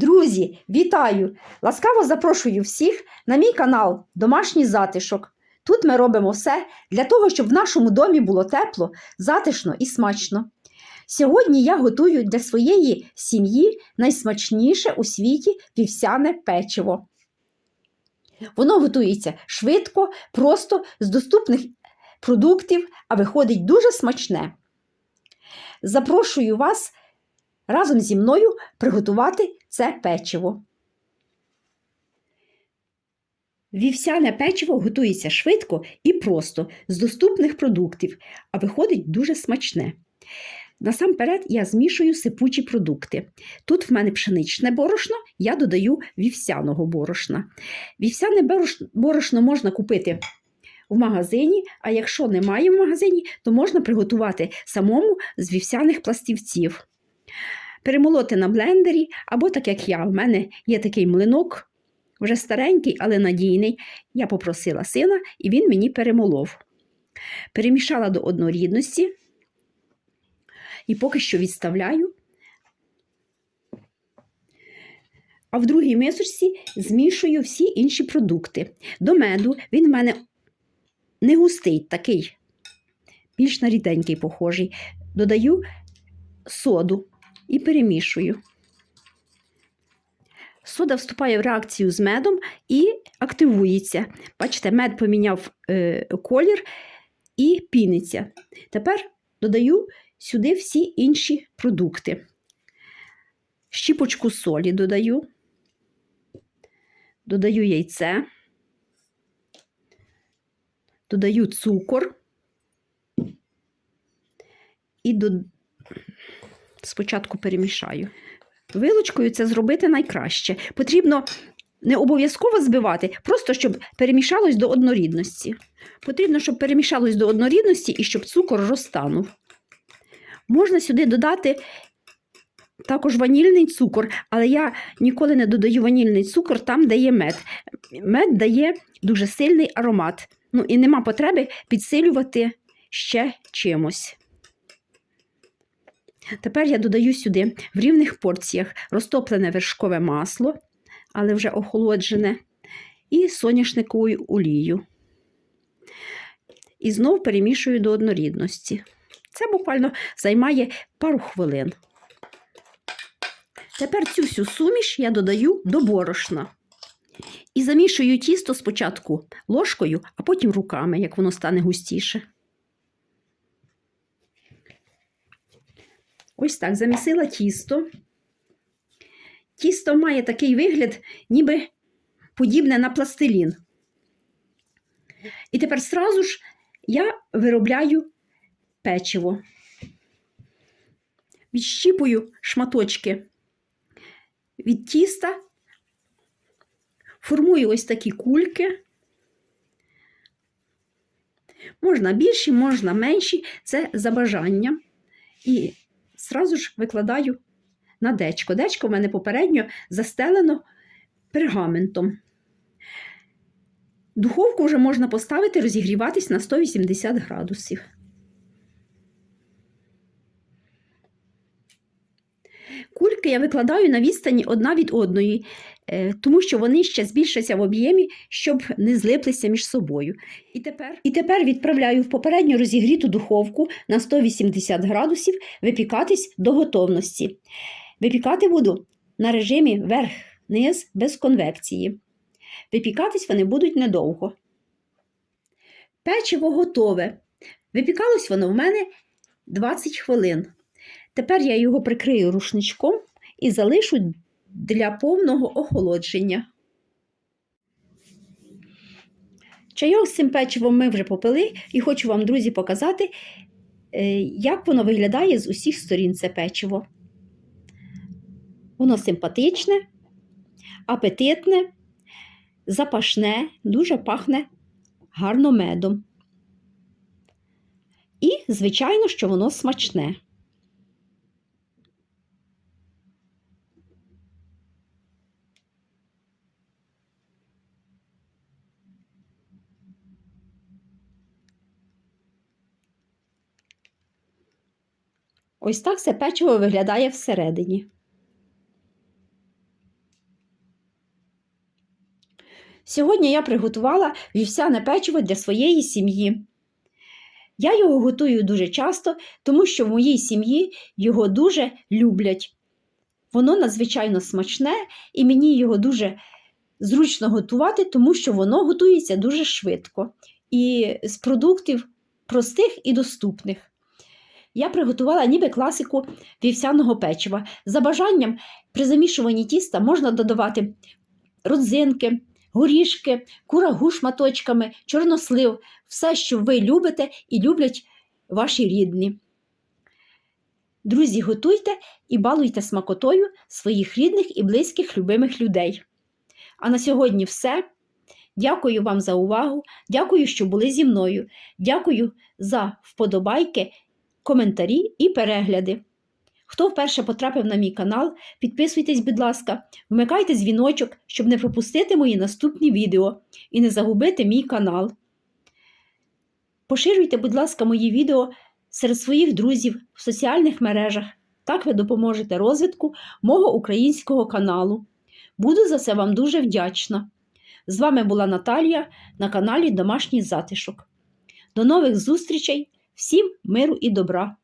Друзі, вітаю! Ласкаво запрошую всіх на мій канал Домашній затишок. Тут ми робимо все для того, щоб в нашому домі було тепло, затишно і смачно. Сьогодні я готую для своєї сім'ї найсмачніше у світі вівсяне печиво. Воно готується швидко, просто з доступних продуктів, а виходить дуже смачне. Запрошую вас разом зі мною приготувати це печиво. Вівсяне печиво готується швидко і просто з доступних продуктів, а виходить дуже смачне. Насамперед я змішую сипучі продукти. Тут в мене пшеничне борошно, я додаю вівсяного борошна. Вівсяне борошно можна купити в магазині, а якщо немає в магазині, то можна приготувати самому з вівсяних пластівців. Перемолоти на блендері, або так як я, в мене є такий млинок, вже старенький, але надійний. Я попросила сина, і він мені перемолов. Перемішала до однорідності і поки що відставляю. А в другій мисочці змішую всі інші продукти. До меду він в мене не густий, такий, більш на ріденький похожий. Додаю соду і перемішую. Сода вступає в реакцію з медом і активується. Бачите, мед поміняв е, колір і піниться. Тепер додаю сюди всі інші продукти. Щіпочку солі додаю, додаю яйце, додаю цукор і до... спочатку перемішаю. Вилочкою це зробити найкраще. Потрібно не обов'язково збивати, просто щоб перемішалось до однорідності. Потрібно, щоб перемішалось до однорідності і щоб цукор розтанув. Можна сюди додати також ванільний цукор, але я ніколи не додаю ванільний цукор там, де є мед. Мед дає дуже сильний аромат. Ну і нема потреби підсилювати ще чимось. Тепер я додаю сюди в рівних порціях розтоплене вершкове масло, але вже охолоджене, і соняшникову олію. І знов перемішую до однорідності. Це буквально займає пару хвилин. Тепер цю всю суміш я додаю до борошна. І замішую тісто спочатку ложкою, а потім руками, як воно стане густіше. Ось так замісила тісто. Тісто має такий вигляд, ніби подібне на пластилін. І тепер сразу ж я виробляю печиво. Відщіпую шматочки від тіста, формую ось такі кульки. Можна більші, можна менші, це за бажанням. І зразу ж викладаю на дечко. Дечко в мене попередньо застелено пергаментом. Духовку вже можна поставити розігріватись на 180 градусів. Кульки я викладаю на відстані одна від одної, е, тому що вони ще збільшаться в об'ємі, щоб не злиплися між собою. І тепер, і тепер відправляю в попередньо розігріту духовку на 180 градусів випікатись до готовності. Випікати буду на режимі верх-низ без конвекції. Випікатись вони будуть недовго. Печиво готове. Випікалось воно в мене 20 хвилин. Тепер я його прикрию рушничком і залишу для повного охолодження. Чайок з цим печивом ми вже попили, і хочу вам, друзі, показати, е, як воно виглядає з усіх сторін це печиво. Воно симпатичне, апетитне, запашне, дуже пахне гарно медом. І, звичайно, що воно смачне. Ось так все печиво виглядає всередині. Сьогодні я приготувала вівсяне печиво для своєї сім'ї. Я його готую дуже часто, тому що в моїй сім'ї його дуже люблять. Воно надзвичайно смачне і мені його дуже зручно готувати, тому що воно готується дуже швидко і з продуктів простих і доступних. Я приготувала ніби класику вівсяного печива. За бажанням, при замішуванні тіста можна додавати родзинки, горішки, курагу шматочками, чорнослив, все, що ви любите і люблять ваші рідні. Друзі, готуйте і балуйте смакотою своїх рідних і близьких любимих людей. А на сьогодні все. Дякую вам за увагу. Дякую, що були зі мною. Дякую за вподобайки, коментарі і перегляди. Хто вперше потрапив на мій канал, підписуйтесь, будь ласка, вмикайте дзвіночок, щоб не пропустити мої наступні відео і не загубити мій канал. Поширюйте, будь ласка, мої відео серед своїх друзів в соціальних мережах. Так ви допоможете розвитку мого українського каналу. Буду за це вам дуже вдячна. З вами була Наталія на каналі Домашній затишок. До нових зустрічей, всім миру і добра!